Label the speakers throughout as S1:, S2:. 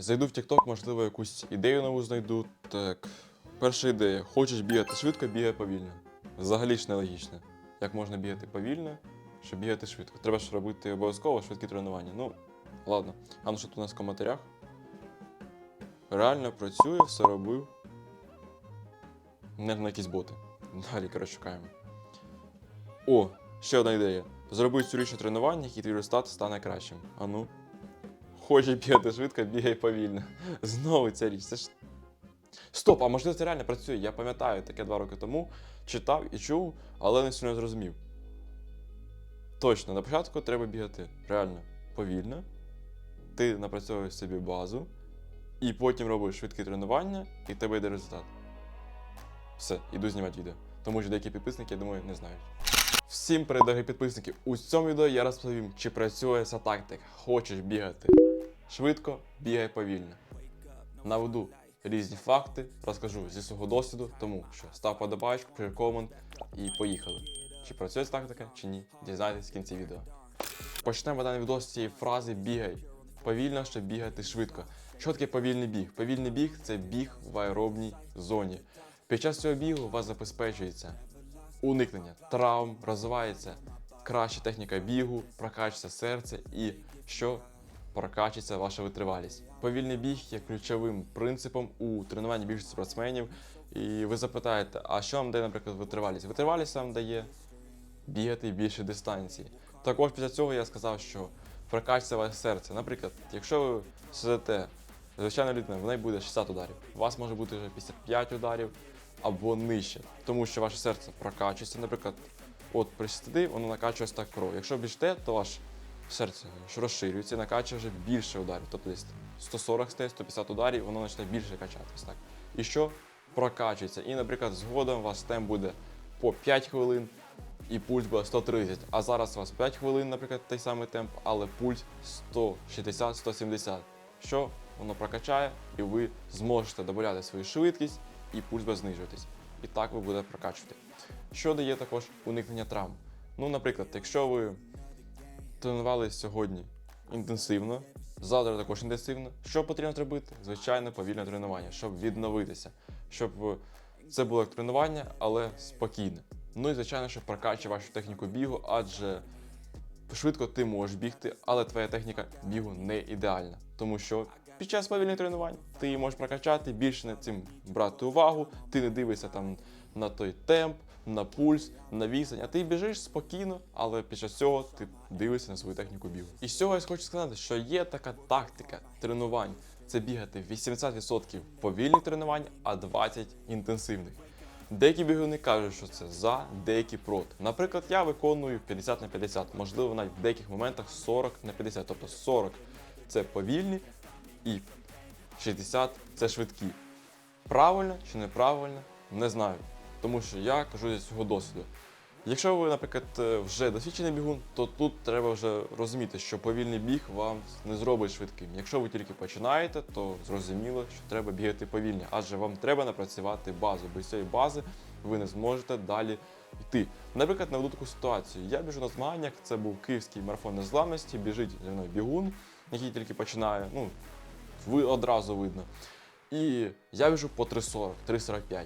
S1: Зайду в TikTok, можливо, якусь ідею нову знайду. Так. Перша ідея. Хочеш бігати швидко, бігай повільно. Взагалі ж нелогічно. Як можна бігати повільно, щоб бігати швидко? Треба ж робити обов'язково швидкі тренування. Ну, ладно. А ну що тут у нас в коментарях? Реально працює, все робив. Не на якісь боти. Далі, коротше, шукаємо. О, ще одна ідея. Зроби цюрічне тренування, і твій результат стане кращим. А ну. Хочеш бігати швидко, бігай повільно. Знову ця річ. Це ж. Стоп, а можливо це реально працює. Я пам'ятаю таке два роки тому, читав і чув, але не сильно зрозумів. Точно, на початку треба бігати реально повільно. Ти напрацьовуєш собі базу, і потім робиш швидкі тренування, і в тебе йде результат. Все, іду знімати відео. Тому що деякі підписники, я думаю, не знають. Всім привіт, дорогі підписники! У цьому відео я розповім, чи працює ця тактика. Хочеш бігати швидко, бігай повільно. Наведу різні факти, розкажу зі свого досвіду, тому що став подобаєчку, пиши і поїхали. Чи працює тактика, чи ні, дізнайтесь в кінці відео. Почнемо даний відео з цієї фрази бігай. Повільно, щоб бігати швидко. Що таке повільний біг? Повільний біг це біг в аеробній зоні. Під час цього бігу у вас забезпечується уникнення травм, розвивається краща техніка бігу, прокачується серце і що прокачується ваша витривалість. Повільний біг є ключовим принципом у тренуванні більшості спортсменів. І ви запитаєте, а що вам дає, наприклад, витривалість? Витривалість вам дає бігати більше дистанції. Також після цього я сказав, що прокачується ваше серце. Наприклад, якщо ви сидите, звичайна людина, в неї буде 60 ударів. У вас може бути вже 55 ударів або нижче, тому що ваше серце прокачується. Наприклад, от при 60 воно накачує так кров. Якщо біжите, то ваше серце розширюється накачує вже більше ударів. Тобто десь 140 стає, 150 ударів, воно почне більше качатись. Так. І що прокачується? І, наприклад, згодом у вас темп буде по 5 хвилин, і пульс буде 130. А зараз у вас 5 хвилин, наприклад, той самий темп, але пульс 160-170. Що воно прокачає, і ви зможете додати свою швидкість, і пульс буде знижуватись. І так ви будете прокачувати. Що дає також уникнення травм? Ну, наприклад, якщо ви тренувалися сьогодні інтенсивно, завтра також інтенсивно, що потрібно зробити? Звичайно, повільне тренування, щоб відновитися, щоб е, це було як тренування, але спокійне. Ну і звичайно, щоб прокачувати вашу техніку бігу, адже швидко ти можеш бігти, але твоя техніка бігу не ідеальна. Тому що під час повільних тренувань ти можеш прокачати, більше над цим брати увагу, ти не дивишся там на той темп, на пульс, на відстань, а ти біжиш спокійно, але під час цього ти дивишся на свою техніку бігу. І з цього я хочу сказати, що є така тактика тренувань. Це бігати 80% повільних тренувань, а 20% інтенсивних. Деякі бігуни кажуть, що це за, деякі проти. Наприклад, я виконую 50 на 50, можливо, навіть в деяких моментах 40 на 50. Тобто 40 це повільні і 60 це швидкі. Правильно чи неправильно, не знаю. Тому що я кажу зі свого досвіду. Якщо ви, наприклад, е, вже досвідчений бігун, то тут треба вже розуміти, що повільний біг вам не зробить швидким. Якщо ви тільки починаєте, то зрозуміло, що треба бігати повільно, адже вам треба напрацювати базу. Без цієї бази ви не зможете далі йти. Наприклад, наведу таку ситуацію. Я біжу на змаганнях, це був київський марафон незламності, біжить зі мною бігун, який тільки починає. Ну, ви одразу видно. І я біжу по 3.40, 3.45.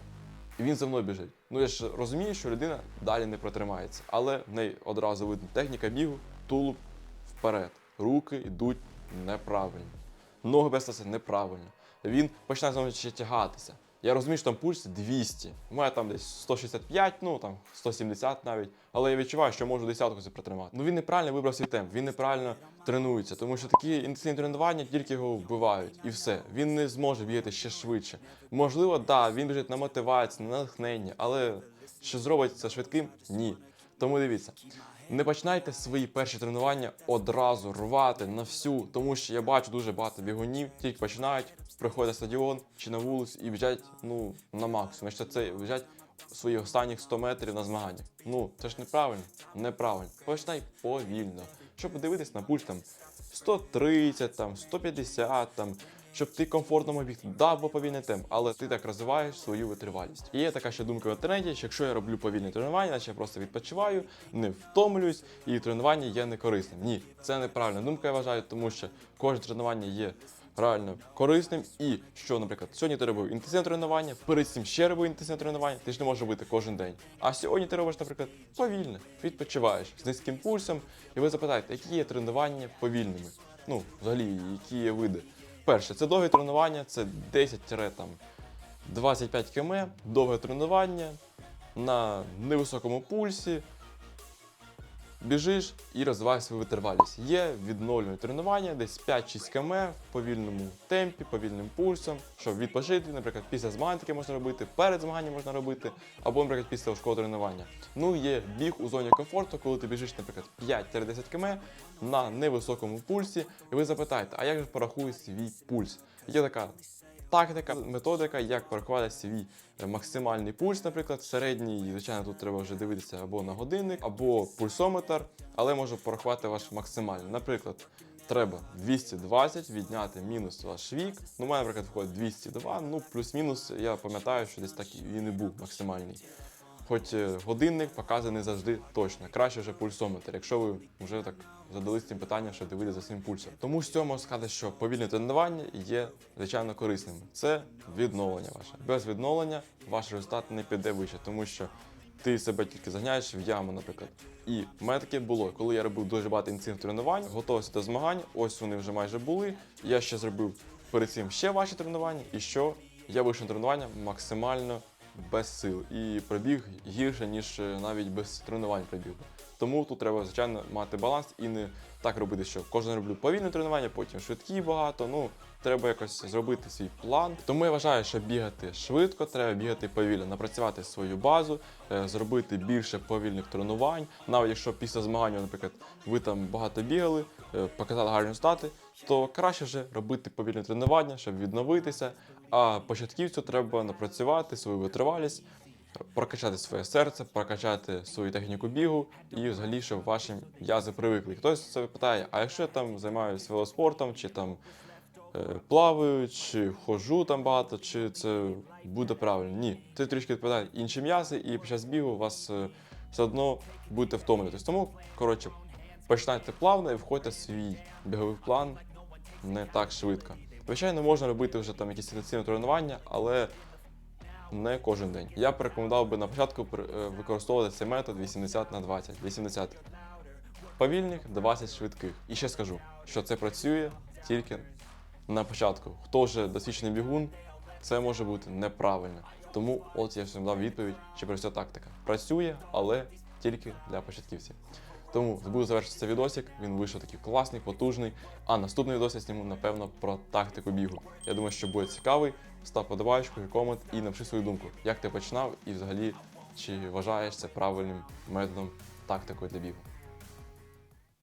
S1: І він за мною біжить. Ну я ж розумію, що людина далі не протримається. Але в неї одразу видно техніка бігу, тулуб вперед. Руки йдуть неправильно. Ноги без неправильно. Він починає ще тягатися. Я розумію, що там пульс 200. У мене там десь 165, ну там 170 навіть. Але я відчуваю, що можу десятку це протримати. Ну він неправильно вибрав свій темп, він неправильно тренується, тому що такі інтенсивні тренування тільки його вбивають. І все. Він не зможе бігати ще швидше. Можливо, да, він біжить на мотивацію, на натхнення, але що зробить це швидким? Ні. Тому дивіться. Не починайте свої перші тренування одразу рвати на всю, тому що я бачу дуже багато бігунів, тільки починають, приходять на стадіон чи на вулицю і біжать ну, на максимум. Якщо це біжать своїх останніх 100 метрів на змаганнях. Ну, це ж неправильно. Неправильно. Починай повільно. Щоб подивитись на пульс там 130, там, 150, там, щоб ти комфортно бігти. Да, бо повільний темп, але ти так розвиваєш свою витривалість. І є така ще думка в інтернеті, що якщо я роблю повільні тренування, значить я просто відпочиваю, не втомлююсь, і тренування є не корисним. Ні, це неправильна думка, я вважаю, тому що кожне тренування є реально корисним. І що, наприклад, сьогодні ти робив інтенсивне тренування, перед цим ще робив інтенсивне тренування, ти ж не можеш робити кожен день. А сьогодні ти робиш, наприклад, повільне, відпочиваєш з низьким пульсом, і ви запитаєте, які є тренування повільними. Ну, взагалі, які є види. Перше, це довгі тренування, це 10-25 км, довге тренування на невисокому пульсі. Біжиш і розвиваєш свою витривалість. Є відновлювальне тренування, десь 5-6 км в повільному темпі, повільним пульсом, щоб відпочити, наприклад, після змагань таке можна робити, перед змаганням можна робити, або, наприклад, після важкого тренування. Ну, є біг у зоні комфорту, коли ти біжиш, наприклад, 5-10 км на невисокому пульсі, і ви запитаєте, а як же порахує свій пульс? Є така тактика, методика, як порахувати свій е, максимальний пульс, наприклад, середній, звичайно, тут треба вже дивитися або на годинник, або пульсометр, але можу порахувати ваш максимальний. Наприклад, треба 220 відняти мінус ваш вік. Ну, у мене, наприклад, виходить 202, ну плюс-мінус, я пам'ятаю, що десь так і був максимальний. Хоч е, годинник показує не завжди точно. Краще вже пульсометр, якщо ви вже так задались цим питанням, що дивитися за своїм пульсом. Тому з цього можу сказати, що повільне тренування є звичайно корисним. Це відновлення ваше. Без відновлення ваш результат не піде вище, тому що ти себе тільки загняєш в яму, наприклад. І в мене таке було, коли я робив дуже багато інтенсивних тренувань, готувався до змагань, ось вони вже майже були. Я ще зробив перед цим ще ваші тренування, і що я вийшов на тренування максимально без сил і пробіг гірше, ніж е, навіть без тренувань пробіг. Тому тут треба, звичайно, мати баланс і не так робити, що кожен роблю повільне тренування, потім швидкі багато. Ну, треба якось зробити свій план. Тому я вважаю, що бігати швидко, треба бігати повільно, напрацювати свою базу, е, зробити більше повільних тренувань. Навіть якщо після змагання, наприклад, ви там багато бігали, е, показали гарні результати, то краще вже робити повільне тренування, щоб відновитися. А початківцю треба напрацювати свою витривалість, прокачати своє серце, прокачати свою техніку бігу і взагалі, щоб ваші м'язи привикли. Хтось це питає: а якщо я там займаюся велоспортом, чи там е, плаваю, чи ходжу там багато, чи це буде правильно? Ні. Це трішки відповідає інші м'язи, і під час бігу у вас е, все одно будете втомлюватись. Тому, коротше, починайте плавно і входьте в свій біговий план не так швидко. Звичайно, можна робити вже там якісь інтенсивні тренування, але не кожен день. Я б рекомендував би на початку е, використовувати цей метод 80 на 20. 80 повільних, 20 швидких. І ще скажу, що це працює тільки на початку. Хто вже досвідчений бігун, це може бути неправильно. Тому от я всім дав відповідь, чи працює тактика. Працює, але тільки для початківців. Тому буду завершити цей відосик. Він вийшов такий класний, потужний. А наступний відос я зніму, напевно, про тактику бігу. Я думаю, що буде цікавий. Став подобаєчку, комент і напиши свою думку, як ти починав і взагалі чи вважаєш це правильним методом тактикою для бігу.